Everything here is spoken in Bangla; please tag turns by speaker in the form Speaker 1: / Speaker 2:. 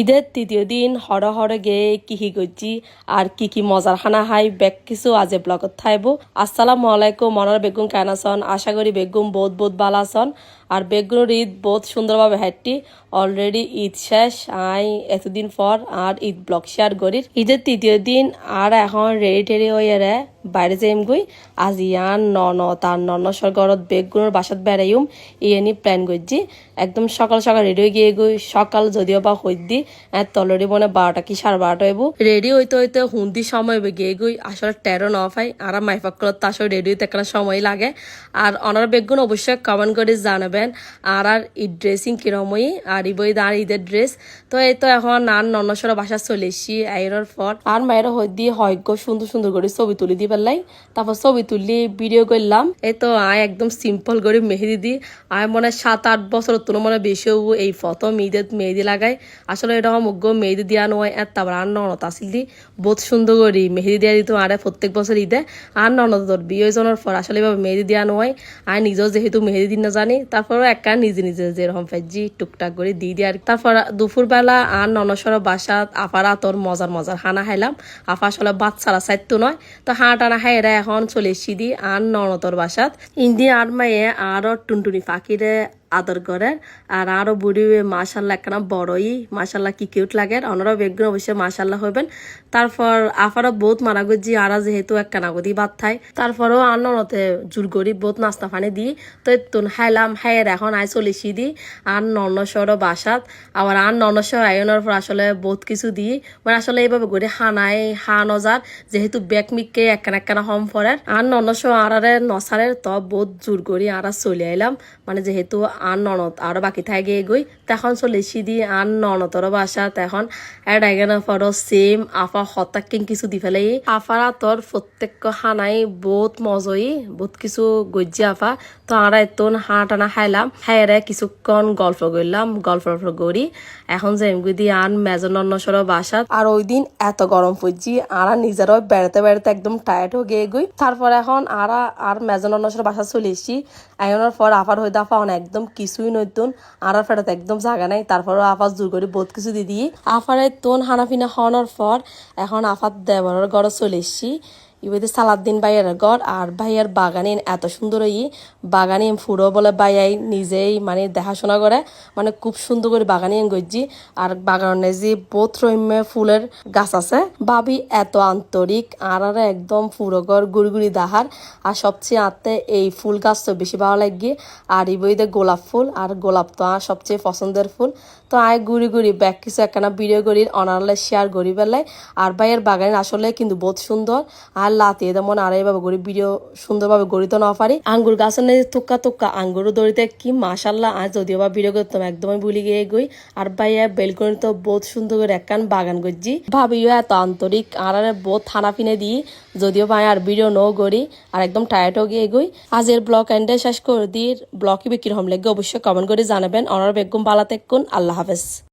Speaker 1: ঈদের তৃতীয় দিন হর হর গিয়ে কি কি করছি আর কি কি মজার খানা খাই বেগ কিছু আজে ব্লগত থাইব। আসসালামু আলাইকুম মনার বেগুন কেন আশা করি বেগুন বহুত বোধ ভালো আছেন। আর বেগুনের ঈদ বহুত সুন্দরভাবে হাঁটটি অলরেডি ঈদ শেষ, আই এতদিন পর আর ঈদ ব্লগ শেয়ার করি। ঈদের তৃতীয় দিন আর এখন রেডি টেডি হয়ে রে বাইরে যাইম গই আজ ইয়ান ন ন তার নন সরগরত বেগুনের বাসাত বেড়াইম, ইয়েনি প্ল্যান করছি। একদম সকাল সকাল রেডি হয়ে গিয়ে গই সকাল যদিও বা হই দি তলরি মনে বারোটা কি সাড়ে বারোটা হইব। রেডি হইতে হইতে হুন্দি সময় হইবে গিয়ে গই আসলে টেরো ন পাই, আর মাইফাক করত আসলে রেডি হইতে একটা সময় লাগে। আর অনার বেগুন অবশ্যই কমেন্ট করে জানাবেন আর আর ঈদ ড্রেসিং কিরমই আর ইবই আর ঈদের ড্রেস তো এই তো এখন আর ননসর বাসা চলে এসছি আইনের পর। আর মায়ের হই দিয়ে হয়গ্য সুন্দর সুন্দর করে ছবি তুলি দি পেলাই তারপর ছবি তুলি ভিডিও করলাম। এই তো আয় একদম সিম্পল করে মেহেদি দি। আয় মনে হয় সাত আট বছর তোর মনে বেশি হব। এই প্রথম ঈদের মেহেদি লাগাই। আসলে এটা মুগ্গ মেহেদি দিয়া নয় আর তারপর আর ননত আসিল দি। বহুত সুন্দর করি মেহেদি দিয়া দিত আরে প্রত্যেক বছর ঈদে। আর ননদ তোর বিয়ে জনের পর আসলে এভাবে মেহেদি দিয়া নয়। আর নিজেও যেহেতু মেহেদি দিন না জানি তারপরও একটা নিজে নিজে যেরকম ফেজি টুকটাক করে দিয়ে দিয়ে আর তারপর দুপুরবেলা আর ননসর বাসা আপারা তোর মজার মজার হানা খাইলাম। আফা আসলে বাচ্চারা সাইত্য নয়, তো হাঁ টানা হাইরা এখন চলে এসছি দি আর ননতর বাসাত। ইন্দি আর মায়ে আরও টুনটুনি পাখিরে আদর করে আর আরও বুড়ি মাশাল্লাহ একখানা বড়ই, মাশাল্লাহ কি কিউট লাগে। ওনারা বেগুন অবশ্যই মাশাল্লাহ হইবেন। তারপর আফারও বহুত মারা গজি আরা যেহেতু একখানা গদি বাদ থাই। তারপরেও আর ননতে জুর করি, বহুত নাস্তা পানি দি তো তুন খাইলাম, খাইয়ের এখন আই চলিছি দি আর ননসর বাসাত। আবার আর ননসর আয়নের পর আসলে বহুত কিছু দি মানে আসলে এইভাবে করে হানাই হা নজার যেহেতু বেক মিককে একখানা একখানা হম ফরের আর ননসর আরারে নসারের তো বহুত জোর করি, আর চলে আইলাম। মানে যেহেতু আর ননদ। আর বাকি থাকে গই তখন চলে দি আর ননদর বাসা তখন এখানে পরো সেম আফা হতাক্কিং কিছু দি ফেলাই আফারা তোর প্রত্যেক হানাই বহুত মজই বহুত কিছু গজ্জি আফা। তো আমরা এতন হাঁ টানা খাইলাম খাইরে কিছুক্ষণ গল্প করলাম গল্প করি এখন যে এমগি দি আন মেজন নন্নসর বাসাত। আর ওই দিন এত গরম পড়ছি আর নিজেরও বেড়াতে বেড়াতে একদম টায়ার্ড হয়ে গিয়ে গই তারপর এখন আর আর মেজন নন্নসর বাসা চলে এসছি আয়নার পর আফার হয়ে দাফা একদম কিছুই নতুন আর ফেরাতে একদম জায়গা নাই। তারপরও আফাস জোর করে বহুত কিছু দিয়ে দিয়ে। আফারে তোন, হানাফিনা হওয়ানোর পর এখন আফাত দেবরের ঘরে চলে এসছি। ইবেতে সালাদ্দিন ভাইয়ের ঘর, আর ভাইয়ের বাগানে এত সুন্দর ই বাগানে ফুড়ো বলে ভাইয়াই নিজেই মানে দেখাশোনা করে মানে খুব সুন্দর করে বাগানে গজ্জি, আর বাগানে যে বোধ রম্যে ফুলের গাছ আছে, ভাবি এত আন্তরিক, আর আর একদম ফুড়ো ঘর গুড়ি দাহার, আর সবচেয়ে আত্মে এই ফুল গাছ তো বেশি ভালো লাগে, আর ইবইতে গোলাপ ফুল, আর গোলাপ তো আর সবচেয়ে পছন্দের ফুল, তো আয় ঘুরি ঘুরি ব্যাগ কিছু একখানা ভিডিও করি অনারলে শেয়ার করি বেলায়, আর ভাইয়ের বাগান আসলে কিন্তু বহুত সুন্দর, আর লাতিয়ে তেমন আর এইভাবে গড়ি ভিডিও সুন্দরভাবে গড়িতে না পারি। আঙ্গুর গাছের নেই তুক্কা তুক্কা আঙ্গুর দড়িতে কি মাসাল্লাহ আজ যদিও বা ভিডিও করতাম, একদমই ভুলি গিয়ে গই। আর ভাইয়া, বেলকনি তো বহুত সুন্দর করে একখান বাগান করছি। ভাবিও এত আন্তরিক আর বহুত থানা ফিনে দিই, যদিও ভাই আর ভিডিও নো করি, আর একদম টায়ার্ড হয়ে গিয়ে গই। আজের ব্লগ এন্ডে শেষ করে দিই, ব্লগই বিক্রি হম লেগে অবশ্যই কমেন্ট করে জানাবেন। অনার বেগম বালাতে আল্লাহ হাফেজ।